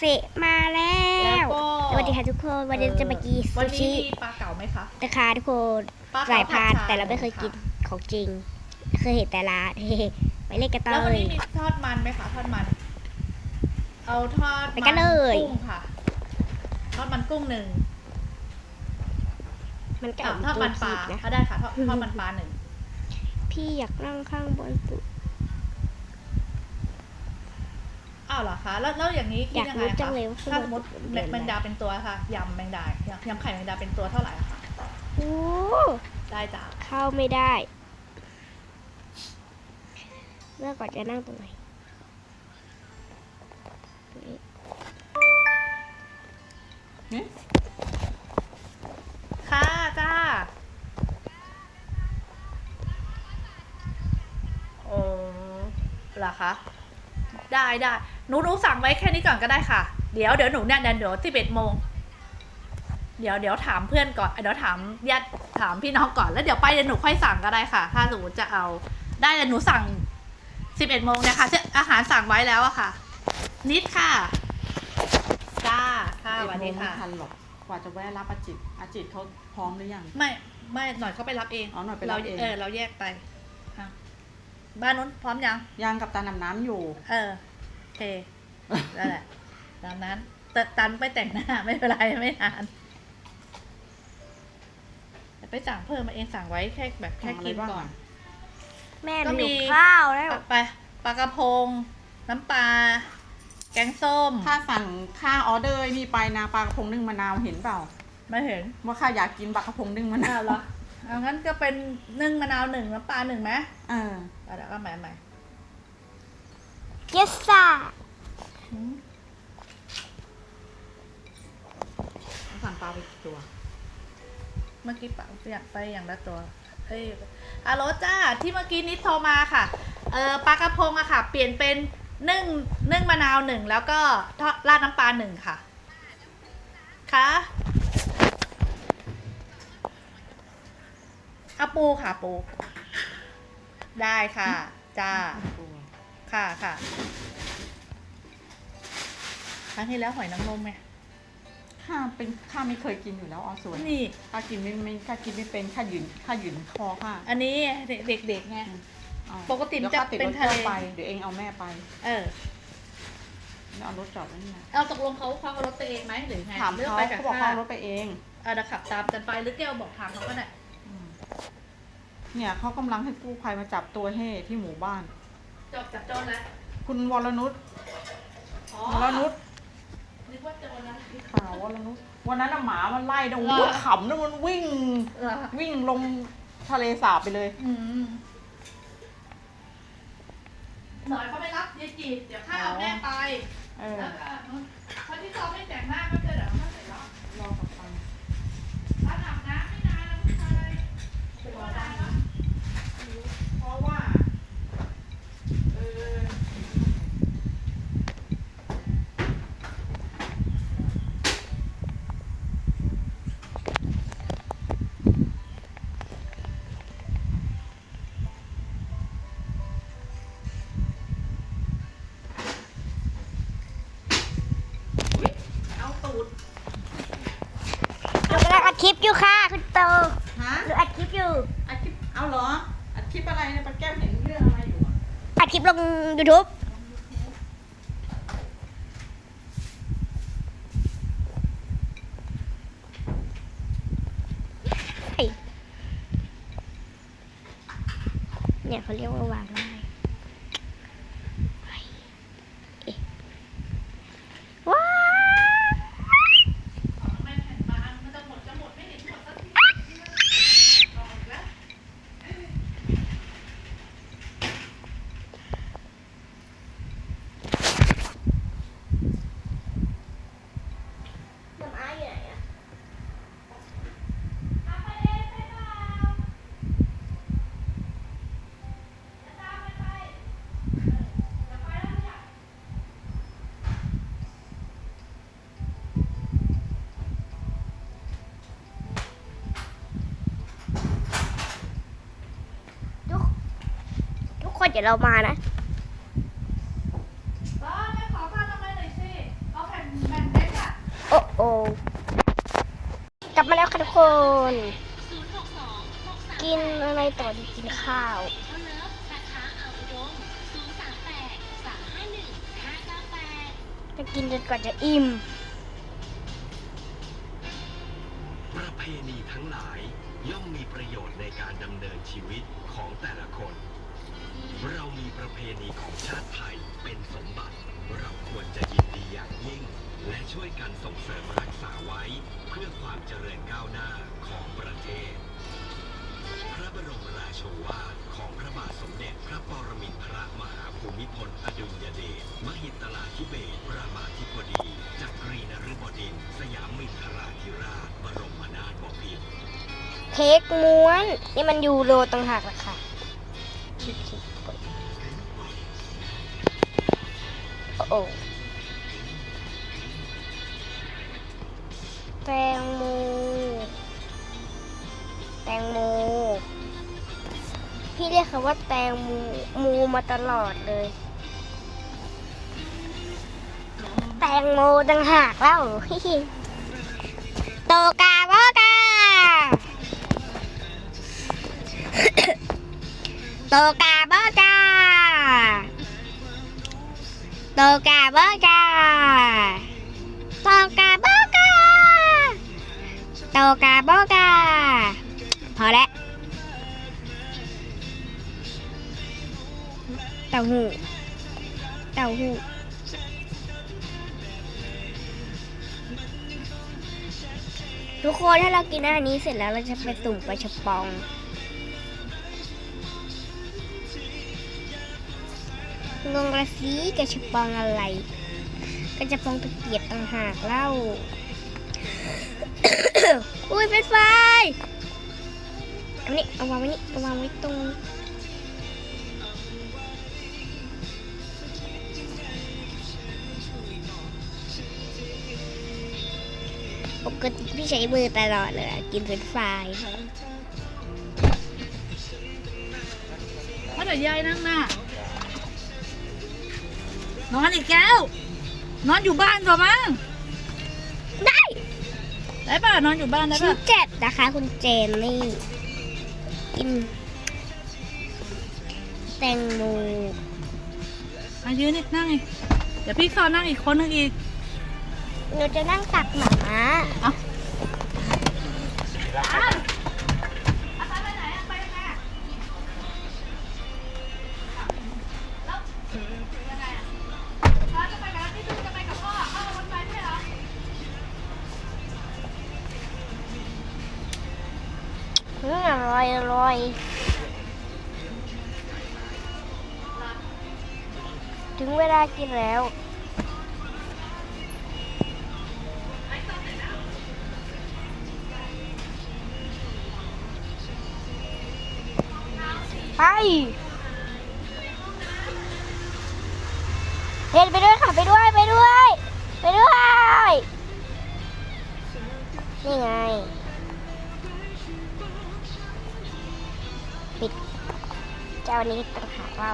เซะมาแล้วแล้วก็ สวัสดีค่ะทุกคนวันนี้จะมากินวันซูนี้ชิมีปลาเก๋าไหมคะ นะคะทุกคนปลาสายเก๋าพานผัดชแต่เราไม่เคยกินของจริง เคยเห็นแต่ร้านไปเล่นกันต่อแล้ววันเลนี้ยมีทอดมันไหมคะทอดมัน เอาทอดไปกันเลย กุ้งค่ะ ทอดมันกุ้งหนึ่งมันก็อะทอดมันปลานะอะได้ค่ะทอดทอดมันปลาหนึ่งพี่อยากนั่งข้างบนสุด อ้าวเหรอคะแล้วแล้วอย่างนี้คิอดยากยังไงรู้จัคะงเลยว่าข้างถ้าบสนมมติสุดแมงแมงดาเป็นตัวค่ะยำแมงดายำไข่แมงดาเป็นตัวเท่าไหร่อะคะโอ้ได้จ้ะเข้าไม่ได้เลือกก่อนจะนั่งตรงไหนตรงนี้ค่ะจ้าโอ้เหรอคะได้ได้ หนูหนูสั่งไว้แค่นี้ก่อนก็ได้ค่ะ เดี๋ยวเดี๋ยวหนูเนี่ยเดี๋ยวสิบเอ็ดโมงเดี๋ยวเดี๋ยวถามเพื่อนก่อนเดี๋ยวถามญาติถามพี่น้องก่อนแล้วเดี๋ยวไปเดี๋ยวหนูค่อยสั่งก็ได้ค่ะ ถ้าสมมติจะเอา ได้แต่หนูสั่งสิบเอ็ดโมงเนี่ยค่ะเชื่ออาหารสั่งไว้แล้วอะค่ะ นิดค่ะจ้าค่ะสวัสดีค่ะ ไม่ทันหรอกกว่าจะแวะรับอาจิตอาจิตเขาพร้อมหรือยัง ไม่ไม่หน่อยเขาไปรับเองอ๋อหน่อยไปรับเองเออเราแยกไปอะบ้านนู้นพร้อมยังยังกับตาน้ำน้ำอยู่ เออโอ เคนั่นแหละตามนั้นแต่ตันไปแต่งหน้าไม่เป็นไรไม่นานแต่ไปสั่งเพิ่มมาเองสั่งไว้แค่แบบแค่สั่งอะไรกินบ้างก่อนอะแม่ก็หนูมีหิวข้าวแล้วไปปลากระพง น้ำปลาแกงส้ม ค่าสั่งค่าออเดอร์นี่ไปนะปลากระพงนึ่งมะนาวเห็นเปล่า ไม่เห็น ว่าข้าอยากกินปลากระพงนึ่งมะนาอ้าววเหรอเอางั้นก็เป็นนึ่งมะนาวหนึ่งน้ำปลาหนึ่งไหมเออเอาเดี๋ยวก็ใหม่ใหม่ เยสซ่าอืมสั่งปลาไปกี่ตัว เมื่อกี้ปะอยากไปอย่างละตัว เอ้ยฮัลโลจ้า ที่เมื่อกี้นิดโทรมาค่ะ เออปลากระพงอะค่ะ เปลี่ยนเป็นนึ่งนึ่งมะนาวหนึ่งแล้วก็ทอดราดน้ำปลาหนึ่งค่ะคะเอาปูค่ะปู ได้ค่ะ จ้า ค่ะค่ะครั้งที่แล้วหอยนางรมไหมข้าเป็นข้าไม่เคยกินอยู่แล้วออส่วนนี่ข้ากินไม่ไม่ข้ากินไม่เป็นข้าหยืนข้าหยืนคอข้าอันนี้เด็กๆไงเอาปกติมันดี๋ยวข้าจะติดเป็นรถทะเลพ่อไปเดี๋ยวเองเอาแม่ไป เออแล้วเอารถจอดไว้นี่นะเอาตกลงเขาเขาเอารถไปเองไหมหรือไงถามหรือเขาไปกับเขาบอกข้าเขาเอารถไปเองเออเดี๋ยวขับตามกันไปหรือแก้วบอกทางเขาก็ได้อืมเนี่ยเขากำลังให้กู้ภัยมาจับตัวเฮ่ที่หมู่บ้าน จบจับโจรแล้วคุณวรนุชอ๋อวรนุชนึกว่าโจรแล้วข่าววรนุชวันนั้นน่ะหมามันไล่นะเหรอโอ้ยขำนะมันวิ่ง เหรอวิ่งลงทะเลสาบไปเลย อืมหน่อยเขาไปรับยายจีดเดี๋ยวข้าเอาแม่ไป เออแล้วก็คนที่เขาไม่แต่งหน้าก็จะเดี๋ยวเขาเสร็จแล้วรอกลับไปร้านอาบน้ำไม่นานแล้วผู้ชาย เป็นวันนา คลิปอยู่ค่ะคุณโตฮะหนูอัดคลิปอยู่ อัดคลิปเอาเหรอ อัดคลิปอะไรเนี่ยป้าแก้วเห็นเรื่องอะไรอยู่อะอัดคลิปลง YouTube เฮ้ยเนี่ยเขาเรียกว่าวางได้เฮ้ยเอ๊ะว้าว ทำไมแผ่นบางมันจะหมดจะหมดไม่เห็นหมดสักทีเอาอีกแล้ว น้ำอ้ายอยู่ไหนอะ เอาไปเองได้เปล่าจะตามไปไปเออจะไปแล้วเนี่ย ทุกทุกคน เดี๋ยวเรามานะเออไปขอผ้าทำไมยหน่อยสิเอาแผ่นโอกลับมาแล้วค่ะทุกคน กินอะไรต่อดีกินข้าวจะกินจนกว่าจะอิ่มประเพณีทั้งหลายย่อมมีประโยชน์ในการดำเนินชีวิตของแต่ละคนเรามีประ เพณีของชาติไทยเป็นสมบัติ เราควรจะยินดีอย่างยิ่ง และช่วยกันส่งเสริมรักษาไว้ เพื่อความเจริญก้าวหน้าของประเทศ พระบรมราโชวาทของพระบาทสมเด็จพระปรมินทรมหาภูมิพลอดุลยเดชมหิตลาธิเบศรรามาธิบดีจักรีนฤบดินทร์สยามมินทราธิราชบรมนาถบพิตร เค้กม้วน นี่มันยูโรต่างหากล่ะคะ อ้โอ้แตงโม แตงโม พี่เรียกเขาว่าแตงโมมูมาตลอดเลย แตงโมต่างหากเล่าโตกาโบกาโตกาโบกา ตกาโบกาโตกาโบกาโตกาโบกาพอแล้วเต้าหู้เต้าหู้ทุกคนถ้าเรากินอาหารนี้เสร็จแล้วเราจะไปสุ่มปลาชะปอง งงละสีกระชบปองอะไรกระจะปองตะเกียบต่างหากเล่า อุ้ยเป็นไฟเอานี่เอาวางไว้นี่เอาวางไว้ตรงปกติพี่ใช้มือตลอดเลยกินเป็นไฟรายว่าแต่ยายนั่งหน่ะ นอนอีกแล้ว นอนอยู่บ้านก่อนมั้งได้ได้ป่ะนอนอยู่บ้านได้ชิ้นป่ะเจ็ดนะคะ คุณเจนนี่กินแตงโมมายืนนี่นั่งอีกเดี๋ยวพี่ซอนนั่งอีกคนนึงอีกหนูจะนั่งตักหมาม้าอืม ร่อยอร่อยถึงเวลากินแล้ว ไปเห็นไปด้วยค่ะ ไปด้วย ไปด้วย ไปด้วย นี่ไง จ้านี้ต่างหากเรา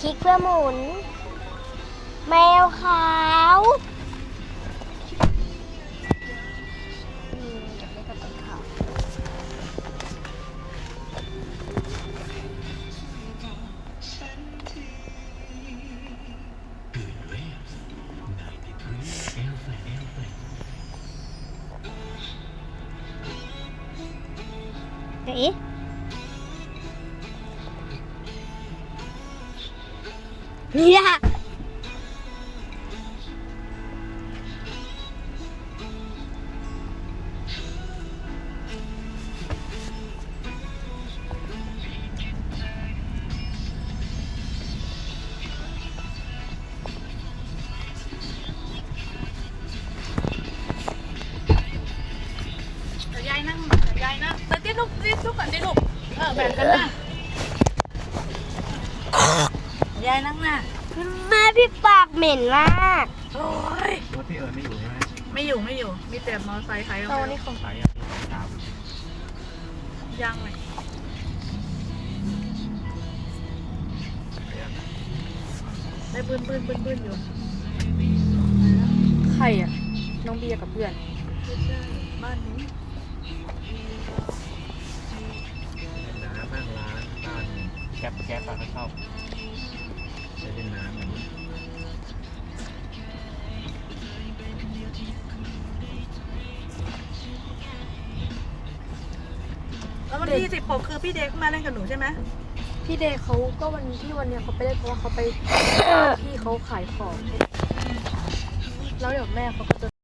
คลิกเพื่อหมุน แมวขาว เนี่ยเดี๋ยวยายนั่งเดี๋ยวยายนั่งเดี๋ยวลูกรีบลูกก่อนดิลูกเออแบ่งกันนั่ง เดี๋ยวยายนั่งน่ะแม่พี่ปากเหม็นมากไปโอ้ยรถพี่เอิญไม่อยู่ใช่ไหมไม่อยู่ไม่อยู่ มีแต่มอไซค์ใครก็ตอไม่นนี้รู้ของสายยังสามยังเลยสายยังได้ปืนปืนปืนปืนอยู่ ใครอะ น้องเบียร์กับเพื่อนไม่ใช่บ้านนี้เล่นน้ำนั่งร้านบ้านแก๊ปแก๊ปอะเขาชอบ ววันที่สิบหกคือพี่เด็กมาเล่นกับหนูใช่ไหมพี่เดย์เขาก็วันที่วันเนี้ยเขาไปเล่นเพราะว่าเขาไปพี่เขาขายของแล้วเดี๋ยวแม่เขาก็จะ